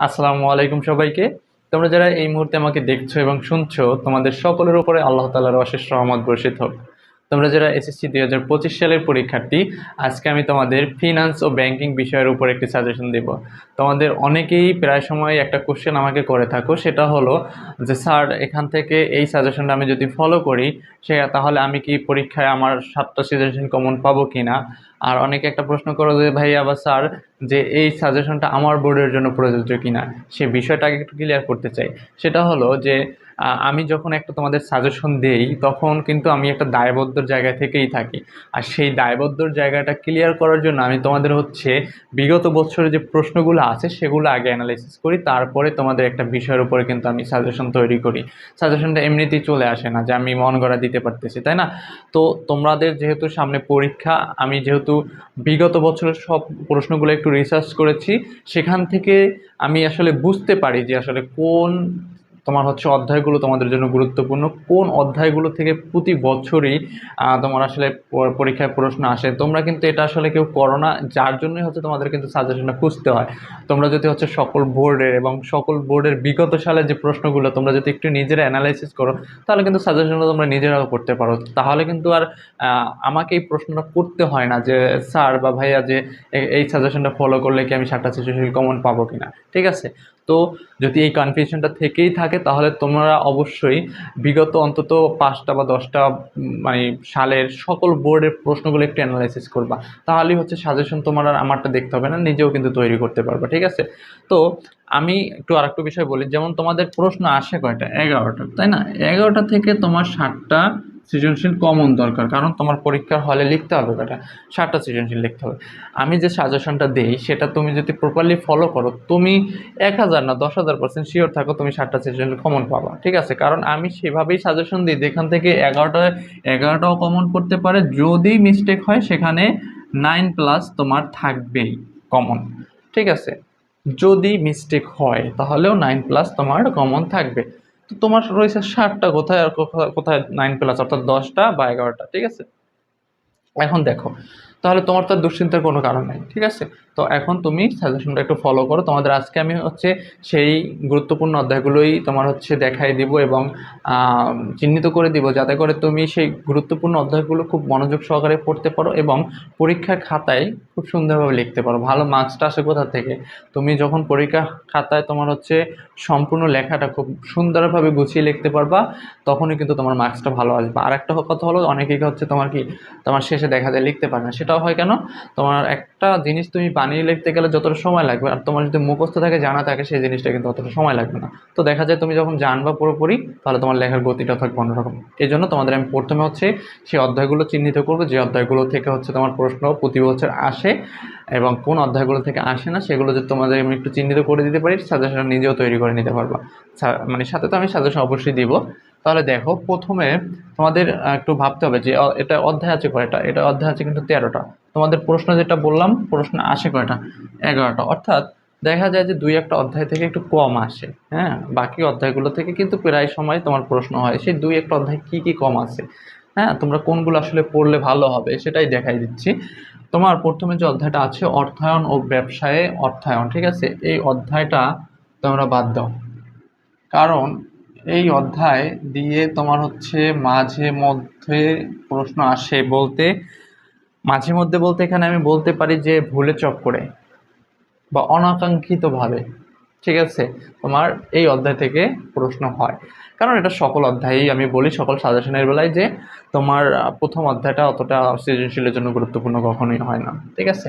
আসসালামু আলাইকুম সবাইকে। তোমরা যারা এই মুহূর্তে আমাকে দেখছ এবং শুনছো, তোমাদের সকলের উপরে আল্লাহ তালার অশেষ রহমত বর্ষিত হোক। তোমরা যারা এসএসসি দুই হাজার পঁচিশ সালের পরীক্ষার্থী, আজকে আমি তোমাদের ফিনান্স ও ব্যাংকিং বিষয়ের উপর একটি সাজেশন দেব। তোমাদের অনেকেই প্রায় সময় একটা কোশ্চেন আমাকে করে থাকো, সেটা হলো যে, স্যার, এখান থেকে এই সাজেশনটা আমি যদি ফলো করি, সে তাহলে আমি কি পরীক্ষায় আমার সাতটা সৃজনশীল কমন পাবো কি না? আর অনেকে একটা প্রশ্ন করো যে, ভাই, আবার স্যার, যে এই সাজেশনটা আমার বোর্ডের জন্য প্রযোজ্য কিনা সে বিষয়টাকে একটু ক্লিয়ার করতে চাই। সেটা হলো যে আমি যখন একটা তোমাদের সাজেশন দেই, তখন কিন্তু আমি একটা দায়বদ্ধর জায়গা থেকেই থাকি। আর সেই দায়বদ্ধর জায়গাটা ক্লিয়ার করার জন্য আমি তোমাদের হচ্ছে বিগত বছরের যে প্রশ্নগুলো আছে, সেগুলো আগে অ্যানালাইসিস করি, তারপরে তোমাদের একটা বিষয়ের উপরে কিন্তু আমি সাজেশন তৈরি করি। সাজেশনটা এমনিতেই চলে আসে না যে আমি মন গড়া দিতে পারতেছি, তাই না? তো তোমাদের যেহেতু সামনে পরীক্ষা, আমি যেহেতু বিগত বছরের সব প্রশ্নগুলো একটু রিসার্চ করেছি, সেখান থেকে আমি আসলে বুঝতে পারি যে আসলে কোন তোমার হচ্ছে অধ্যায়গুলো তোমাদের জন্য গুরুত্বপূর্ণ। কোন অধ্যায়গুলো থেকে প্রতি বছরই তোমার আসলে পরীক্ষায় প্রশ্ন আসে? তোমরা কিন্তু এটা আসলে কেউ করো না, যার জন্যই হচ্ছে তোমাদের কিন্তু সাজেশনটা খুঁজতে হয়। তোমরা যদি হচ্ছে সকল বোর্ডের এবং সকল বোর্ডের বিগত সালের যে প্রশ্নগুলো তোমরা যদি একটু নিজেরা অ্যানালাইসিস করো, তাহলে কিন্তু সাজেশনটা তোমরা নিজেরাও করতে পারো। তাহলে কিন্তু আর আমাকে এই প্রশ্নটা করতে হয় না যে, স্যার বা ভাইয়া যে এই সাজেশনটা ফলো করলে কি আমি সাতটা সৃজনশীল কমন পাবো কিনা? ঠিক আছে? তো যদি এই কনফিউশনটা থেকেই থাকে তাহলে তোমরা অবশ্যই বিগত অন্তত পাঁচটা বা দশটা মানে সালের সকল বোর্ডের প্রশ্নগুলো একটু অ্যানালাইসিস করবা। তাহলেই হচ্ছে সাজেশন তোমার আর আমারটা দেখতে হবে না, নিজেও কিন্তু তৈরি করতে পারবা, ঠিক আছে? তো আমি একটু আরেকটু বিষয় বলি, যেমন তোমাদের প্রশ্ন আসে কয়টা এগারোটা, তাই না? এগারোটা থেকে তোমার ষাটটা সৃজনশীল কমন দরকার, কারণ তোমার পরীক্ষার হলে লিখতে হবে কয়টা ষাটটা সৃজনশীল লিখতে হবে। আমি যে সাজেশনটা দেই, সেটা তুমি যদি প্রপারলি ফলো করো, তুমি এক হাজার না দশ হাজার পার্সেন্ট শিওর থাকো তুমি ষাটটা সৃজনশীল কমন পাবা, ঠিক আছে? কারণ আমি সেভাবেই সাজেশন দিই, যেখান থেকে এগারোটা এগারোটাও কমন করতে পারে, যদি মিস্টেক হয়, সেখানে নাইন প্লাস তোমার থাকবেই কমন ঠিক আছে? যদি মিস্টেক হয়, তাহলেও নাইন প্লাস তোমার কমন থাকবে। তো তোমার রয়েছে ষাটটা কোথায় আর কোথায়- নাইন প্লাস অর্থাৎ দশটা বা এগারোটা, ঠিক আছে? এখন দেখো তাহলে তোমার তো দুশ্চিন্তার কোনো কারণ নেই, ঠিক আছে? তো এখন তুমি সাজেশনটা একটু ফলো করো। তোমাদের আজকে আমি হচ্ছে সেই গুরুত্বপূর্ণ অধ্যায়গুলোই তোমার হচ্ছে দেখাই দিব এবং চিহ্নিত করে দিব যাতে করে তুমি সেই গুরুত্বপূর্ণ অধ্যায়গুলো খুব মনোযোগ সহকারে পড়তে পারো এবং পরীক্ষার খাতায় খুব সুন্দরভাবে লিখতে পারো। ভালো মার্কসটা আসে কোথা থেকে? তুমি যখন পরীক্ষা খাতায় তোমার হচ্ছে সম্পূর্ণ লেখাটা খুব সুন্দরভাবে গুছিয়ে লিখতে পারবা, তখনই কিন্তু তোমার মার্কসটা ভালো আসবে। আর একটা কথা হলো, অনেকেই হচ্ছে তোমার কি, তোমার শেষে দেখা যায় লিখতে পারে না। সেটাও হয় কেন? তোমার একটা জিনিস তুমি বানিয়ে লিখতে গেলে যতটা সময় লাগবে, আর তোমার যদি মুখস্থ থাকে, জানা থাকে, সেই জিনিসটা কিন্তু অতটা সময় লাগবে না। তো দেখা যায় তুমি যখন জানবা পুরোপুরি, তাহলে তোমার লেখার গতিটা থাকবে অন্যরকম। এই জন্য তোমাদের আমি প্রথমে হচ্ছে সেই অধ্যায়গুলো চিহ্নিত করব, যে অধ্যায়গুলো থেকে হচ্ছে তোমার প্রশ্ন প্রতি বছর আসে এবং কোন অধ্যায়গুলো থেকে আসে না, সেগুলো যদি তোমাদের আমি একটু চিহ্নিত করে দিতে পারি সাজেশন নিজেও তৈরি করে নিতে পারবা। মানে সাথে তো আমি সাজেশন অবশ্যই দিব। তাহলে দেখো প্রথমে তোমাদের একটু ভাবতে হবে যে এটা অধ্যায় আছে কয়টা? এটা অধ্যায় আছে কিন্তু তেরোটা। তোমাদের প্রশ্ন যেটা বললাম, প্রশ্ন আসে কয়টা? এগারোটা। অর্থাৎ দেখা যায় যে দুই একটা অধ্যায় থেকে একটু কম আসে হ্যাঁ? বাকি অধ্যায়গুলো থেকে কিন্তু প্রায় সময় তোমার প্রশ্ন হয়, সেই দুই একটা অধ্যায় কি কি কম আছে? হ্যাঁ তোমরা কোনগুলো আসলে পড়লে ভালো হবে সেটাই দেখাই দিচ্ছি। তোমার প্রথমে যে অধ্যায়টা আছে, অর্থায়ন ও ব্যবসায়ে অর্থায়ন, ঠিক আছে? এই অধ্যায়টা তোমরা বাদ দাও। কারণ এই অধ্যায় দিয়ে তোমার হচ্ছে মাঝে মধ্যে প্রশ্ন আসে বলতে, মাঝে মধ্যে বলতে এখানে আমি বলতে পারি যে ভুলে চক করে বা অনাকাঙ্ক্ষিতভাবে, ঠিক আছে? তোমার এই অধ্যায় থেকে প্রশ্ন হয়। কারণ এটা সকল অধ্যায়েই আমি বলি, সকল সাজেশনের বেলায় যে তোমার প্রথম অধ্যায়টা অতটা সৃজনশীলের জন্য গুরুত্বপূর্ণ কখনোই হয় না, ঠিক আছে?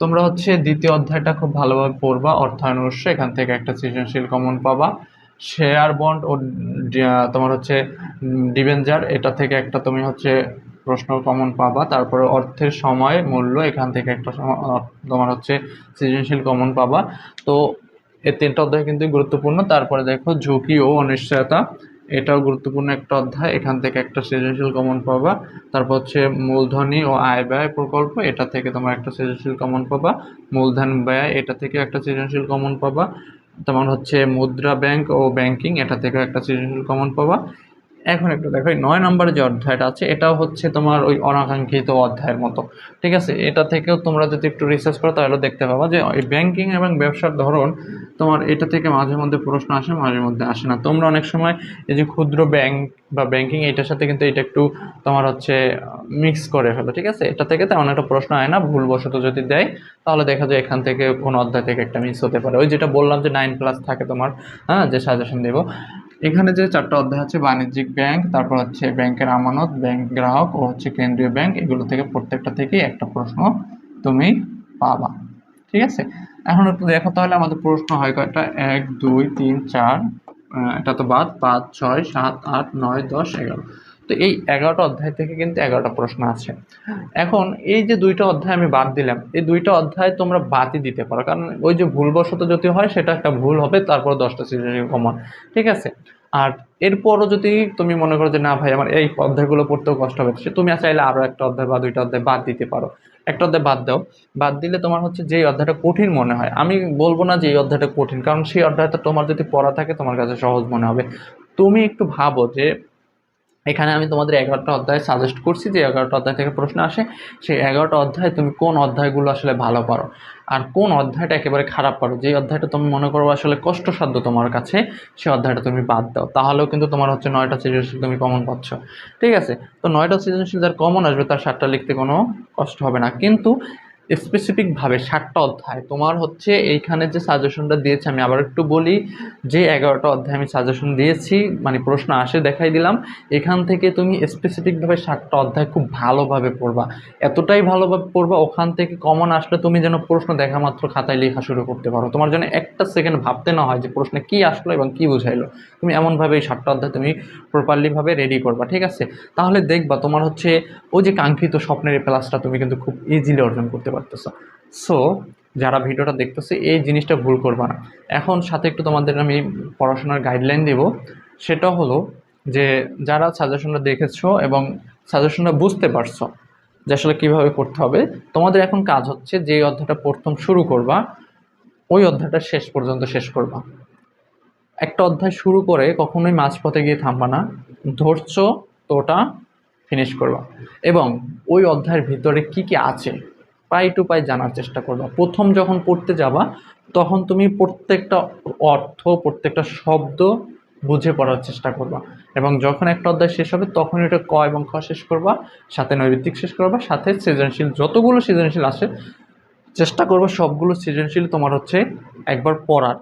তোমরা হচ্ছে দ্বিতীয় অধ্যায়টা খুব ভালোভাবে পড়বা, অর্থায়ন উৎস এখান থেকে একটা সৃজনশীল কমন পাবা। শেয়ার বন্ড ও তোমার হচ্ছে ডিবেঞ্জার এটা থেকে একটা তুমি হচ্ছে প্রশ্ন কমন পাবা। তারপরে অর্থের সময়, মূল্য, এখান থেকে একটা তোমার হচ্ছে সৃজনশীল কমন পাবা। তো এই তিনটা অধ্যায় কিন্তু গুরুত্বপূর্ণ। তারপরে দেখো, ঝুঁকি ও অনিশ্চয়তা, এটাও গুরুত্বপূর্ণ একটা অধ্যায়। এখান থেকে একটা সৃজনশীল কমন পাবা। তারপর হচ্ছে মূলধনী ও আয় ব্যয় প্রকল্প, এটা থেকে তোমার একটা সৃজনশীল কমন পাবা। মূলধন ব্যয়, এটা থেকে একটা সৃজনশীল কমন পাবা। তোমার হচ্ছে মুদ্রা ব্যাংক ও ব্যাংকিং এটা থেকে একটা সৃজনশীল কমন পাবা এখন একটু দেখো নয় নম্বরের যে অধ্যায়টা আছে, এটাও হচ্ছে তোমার ওই অনাকাঙ্ক্ষিত অধ্যায়ের মতো। ঠিক আছে? এটা থেকেও তোমরা যদি একটু রিসার্চ করো, তাহলে দেখতে পাবা যে এই ব্যাংকিং এবং ব্যবসার ধরন, তোমার এটা থেকে মাঝে মধ্যে প্রশ্ন আসে, মাঝে মধ্যে আসে না। তোমরা অনেক সময় এই যে ক্ষুদ্র ব্যাংক বা ব্যাংকিং এটার সাথে কিন্তু এটা একটু তোমার হচ্ছে মিক্স করে ফেলো, ঠিক আছে? এটা থেকে তেমন একটা প্রশ্ন হয় না, ভুলবশত যদি দেয়, তাহলে দেখা যায় এখান থেকে কোনো অধ্যায় থেকে একটা মিস হতে পারে। ওই যেটা বললাম যে নাইন প্লাস থাকে তোমার হ্যাঁ? যে সাজেশন দেবো। এখানে যে চারটা অধ্যায় আছে, বাণিজ্যিক ব্যাংক, তারপর হচ্ছে ব্যাংকের আমানত, ব্যাংক গ্রাহক ও হচ্ছে কেন্দ্রীয় ব্যাংক, এগুলো থেকে প্রত্যেকটা থেকে একটা প্রশ্ন তুমি পাবা। ঠিক আছে? এখন একটু দেখো তাহলে আমাদের প্রশ্ন হয় কয়টা? এক, দুই, তিন, চার এটা তো বাদ, পাঁচ, ছয়, সাত, আট, নয়, দশ, এগারো। তো এই এগারোটা অধ্যায় থেকে কিন্তু এগারোটা প্রশ্ন আছে। এখন এই যে দুইটা অধ্যায় আমি বাদ দিলাম এই দুইটা অধ্যায় তোমরা বাদই দিতে পারো। কারণ ওই যে ভুলবশত যদি হয় সেটা একটা ভুল হবে তারপর দশটা সৃজনশীল কমন ঠিক আছে? আর এরপরও যদি তুমি মনে করো যে না ভাই আমার এই অধ্যায়গুলো পড়তেও কষ্ট হবে সে তুমি চাইলে আরও একটা অধ্যায় বা দুইটা অধ্যায় বাদ দিতে পারো। একটা অধ্যায় বাদ দাও। বাদ দিলে তোমার হচ্ছে যে অধ্যায়টা কঠিন মনে হয়। আমি বলব না যে এই অধ্যায়টা কঠিন কারণ সেই অধ্যায়টা তোমার যদি পড়া থাকে তোমার কাছে সহজ মনে হবে। তুমি একটু ভাবো যে এখানে আমি তোমাদের এগারোটা অধ্যায় সাজেস্ট করছি, যে এগারোটা অধ্যায় থেকে প্রশ্ন আসে, সেই এগারোটা অধ্যায় তুমি কোন অধ্যায়গুলো আসলে ভালো পারো? আর কোন অধ্যায়টা একেবারে খারাপ পারো? যে অধ্যায়টা তুমি মনে করো আসলে কষ্টসাধ্য তোমার কাছে, সে অধ্যায়টা তুমি বাদ দাও। তাহলেও কিন্তু তোমার হচ্ছে নয়টা সৃজনশীল তুমি কমন পাচ্ছ। ঠিক আছে? তো নয়টা সৃজনশীল যার কমন আসবে, তার সাতটা লিখতে কোনো কষ্ট হবে না। কিন্তু স্পেসিফিকভাবে ষাটটা অধ্যায়। তোমার হচ্ছে এইখানে যে সাজেশনটা দিয়েছে, আমি আবার একটু বলি, যে এগারোটা অধ্যায় আমি সাজেশন দিয়েছি মানে প্রশ্ন আসে দেখাই দিলাম, এখান থেকে তুমি স্পেসিফিকভাবে ষাটটা অধ্যায় খুব ভালোভাবে পড়বা। এতটাই ভালোভাবে পড়বা, ওখান থেকে কমন আসলে তুমি যেন প্রশ্ন দেখা মাত্র খাতায় লেখা শুরু করতে পারো। তোমার জন্য একটা সেকেন্ড ভাবতে না হয় যে প্রশ্নে কী আসলো এবং কী বুঝাইলো। তুমি এমনভাবে এই ষাটটা অধ্যায় তুমি প্রপারলিভাবে রেডি করবা, ঠিক আছে? তাহলে দেখবা তোমার হচ্ছে ওই যে কাঙ্ক্ষিত স্বপ্নের প্লাসটা তুমি কিন্তু খুব ইজিলি অর্জন করতে পারতেছো। সো যারা ভিডিওটা দেখতেছে, এই জিনিসটা ভুল করবা না। এখন সাথে একটু তোমাদের আমি পড়াশোনার গাইডলাইন দেব। সেটা হলো যে, যারা সাজেশনটা দেখেছ এবং সাজেশনটা বুঝতে পারছ যে আসলে কীভাবে করতে হবে, তোমাদের এখন কাজ হচ্ছে যে অধ্যায়টা প্রথম শুরু করবা, ওই অধ্যায়টা শেষ পর্যন্ত শেষ করবা। একটা অধ্যায় শুরু করে কখনোই মাঝপথে গিয়ে থামবা না ধৈর্য তো ওটা ফিনিশ করবা। এবং ওই অধ্যায়ের ভিতরে কি কি আছে পাই টু পাই জানার চেষ্টা করবা। প্রথম যখন পড়তে যাবা, তখন তুমি প্রত্যেকটা অর্থ, প্রত্যেকটা শব্দ বুঝে পড়ার চেষ্টা করবা। এবং যখন একটা অধ্যায় শেষ হবে তখন এটা ক এবং খ শেষ করবা, সাথে নৈবিত্তিক শেষ করবা, সাথে সৃজনশীল, যতগুলো সৃজনশীল আসে চেষ্টা করবা সবগুলো সৃজনশীল তোমার হচ্ছে একবার পড়ার।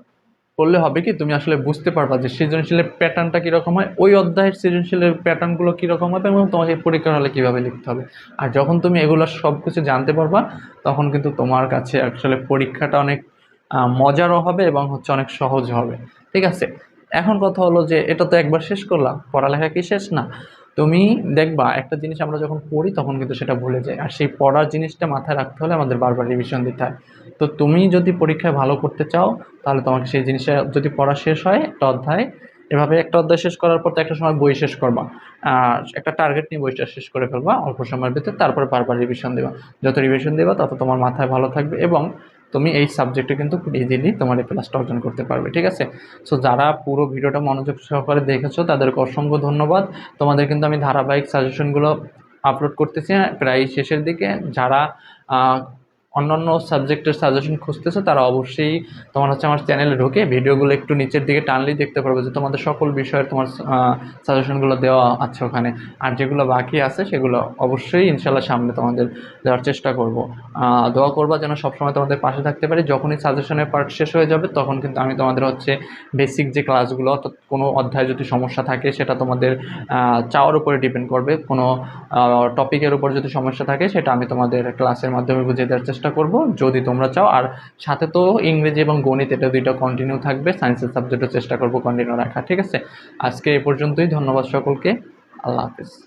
করলে হবে কি? তুমি আসলে বুঝতে পারবা যে সৃজনশীলের প্যাটার্নটা কীরকম হয়, ওই অধ্যায়ের সৃজনশীলের প্যাটার্নগুলো কীরকম হবে এবং তোমাকে পরীক্ষার হলে কীভাবে লিখতে হবে। আর যখন তুমি এগুলো সব কিছু জানতে পারবা, তখন কিন্তু তোমার কাছে আসলে পরীক্ষাটা অনেক মজারও হবে এবং হচ্ছে অনেক সহজ হবে। ঠিক আছে? এখন কথা হলো যে এটা তো একবার শেষ করলাম, পড়ালেখা কি শেষ? না। তুমি দেখবা, একটা জিনিস আমরা যখন পড়ি, তখন কিন্তু সেটা ভুলে যাই আর সেই পড়ার জিনিসটা মাথায় রাখতে হলে আমাদের বারবার রিভিশন দিতে হয়। তো তুমি যদি পরীক্ষায় ভালো করতে চাও, তাহলে তোমাকে সেই জিনিসটা যদি পড়া শেষ হয়, একটা অধ্যায়, এভাবে একটা অধ্যায় শেষ করার পর তো একটা সময় বই শেষ করবা। একটা টার্গেট নিয়ে বইটা শেষ করে ফেলবা অল্প সময়ের ভিতরে, তারপরে বারবার রিভিশন দেবা। যত রিভিশন দেবা, তত তোমার মাথায় ভালো থাকবে এবং তুমি এই সাবজেক্টে কিন্তু খুব ইজিলি তোমার এই ক্লাসটা অর্জন করতে পারবে, ঠিক আছে? সো যারা পুরো ভিডিওটা মনোযোগ সহকারে দেখেছ, তাদেরকে অসংখ্য ধন্যবাদ। তোমাদের কিন্তু আমি ধারাবাহিক সাজেশনগুলো আপলোড করতেছি, প্রায় শেষের দিকে। যারা অন্যান্য সাবজেক্টের সাজেশন খুঁজতেছো, তারা অবশ্যই তোমার হচ্ছে আমার চ্যানেলে ঢুকে ভিডিওগুলো একটু নিচের দিকে টানলেই দেখতে পারবে যে তোমাদের সকল বিষয়ের তোমার সাজেশনগুলো দেওয়া আছে ওখানে। আর যেগুলো বাকি আছে, সেগুলো অবশ্যই ইনশাল্লাহ সামনে তোমাদের দেওয়ার চেষ্টা করব। দোয়া করবা যেন সবসময় তোমাদের পাশে থাকতে পারি। যখনই সাজেশনের পার্ট শেষ হয়ে যাবে, তখন কিন্তু আমি তোমাদের হচ্ছে বেসিক যে ক্লাসগুলো অর্থাৎ কোনো অধ্যায় যদি সমস্যা থাকে, সেটা তোমাদের চাওয়ার উপরে ডিপেন্ড করবে। কোনো টপিকের উপর যদি সমস্যা থাকে, সেটা আমি তোমাদের ক্লাসের মাধ্যমে বুঝিয়ে দেওয়ার চেষ্টা করব, যদি তোমরা চাও। আর সাথে তো ইংরেজি এবং গণিত, এটা দুইটা কন্টিনিউ থাকবে। সায়েন্সের সাবজেক্টও চেষ্টা করব কন্টিনিউ রাখা, ঠিক আছে? আজকে এই পর্যন্তই, ধন্যবাদ সকলকে। আল্লাহ হাফিজ।